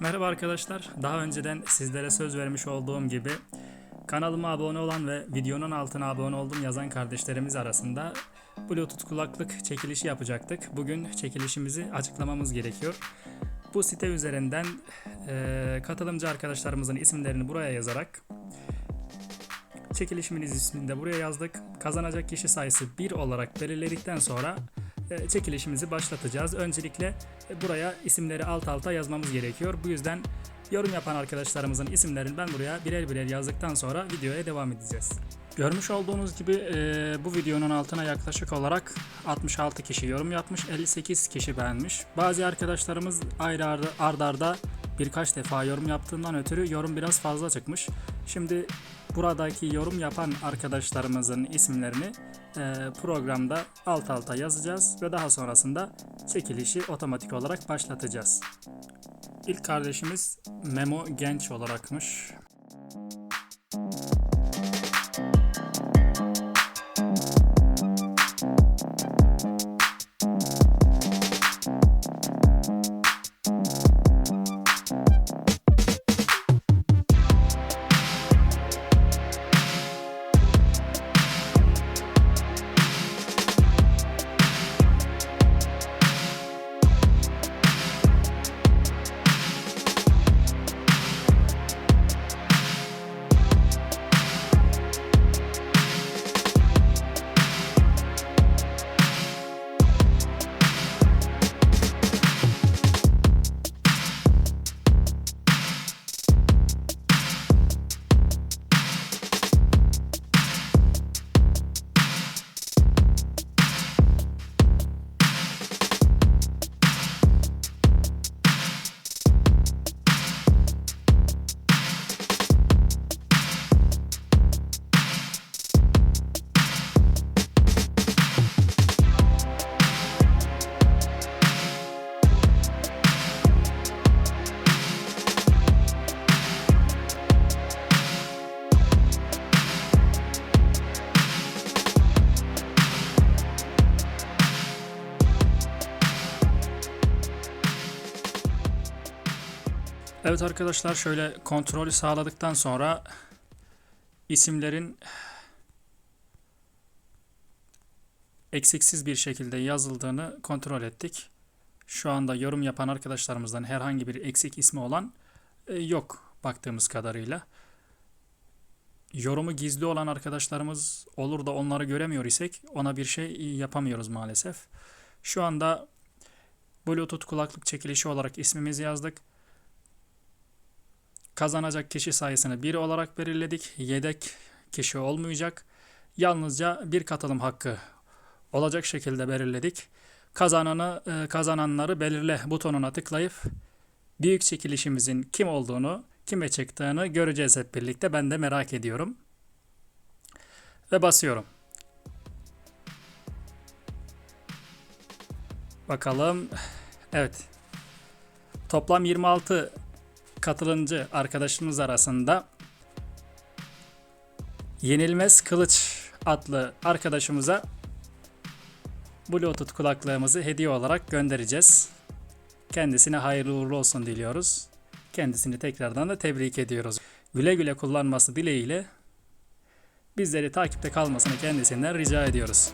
Merhaba arkadaşlar. Daha önceden sizlere söz vermiş olduğum gibi kanalıma abone olan ve videonun altına abone oldum yazan kardeşlerimiz arasında Bluetooth kulaklık çekilişi yapacaktık. Bugün çekilişimizi açıklamamız gerekiyor. Bu site üzerinden eee, katılımcı arkadaşlarımızın isimlerini buraya yazarak çekilişimiz ismini de buraya yazdık. Kazanacak kişi sayısı 1 olarak belirledikten sonra e, çekilişimizi başlatacağız. Öncelikle e, buraya isimleri alt alta yazmamız gerekiyor. Bu yüzden yorum yapan arkadaşlarımızın isimlerini ben buraya birer birer yazdıktan sonra videoya devam edeceğiz. Görmüş olduğunuz gibi e, bu videonun altına yaklaşık olarak 66 kişi yorum yapmış, 58 kişi beğenmiş. Bazı arkadaşlarımız ayrı arda, arda arda birkaç defa yorum yaptığından ötürü yorum biraz fazla çıkmış. Şimdi buradaki yorum yapan arkadaşlarımızın isimlerini e, programda alt alta yazacağız ve daha sonrasında çekilişi otomatik olarak başlatacağız. İlk kardeşimiz Memo Genç olarakmış. Evet arkadaşlar şöyle kontrolü sağladıktan sonra isimlerin eksiksiz bir şekilde yazıldığını kontrol ettik. Şu anda yorum yapan arkadaşlarımızdan herhangi bir eksik ismi olan e, yok baktığımız kadarıyla. Yorumu gizli olan arkadaşlarımız olur da onları göremiyor isek ona bir şey yapamıyoruz maalesef. Şu anda Bluetooth kulaklık çekilişi olarak ismimizi yazdık. Kazanacak kişi sayısını 1 olarak belirledik. Yedek kişi olmayacak. Yalnızca bir katılım hakkı olacak şekilde belirledik. Kazananı e, kazananları belirle butonuna tıklayıp büyük çekilişimizin kim olduğunu, kime çıktığını göreceğiz hep birlikte. Ben de merak ediyorum. Ve basıyorum. Bakalım. Evet. Toplam 26 katılımcı arkadaşımız arasında Yenilmez Kılıç adlı arkadaşımıza Bluetooth kulaklığımızı hediye olarak göndereceğiz. Kendisine hayırlı uğurlu olsun diliyoruz. Kendisini tekrardan da tebrik ediyoruz. Güle güle kullanması dileğiyle bizleri takipte kalmasını kendisinden rica ediyoruz.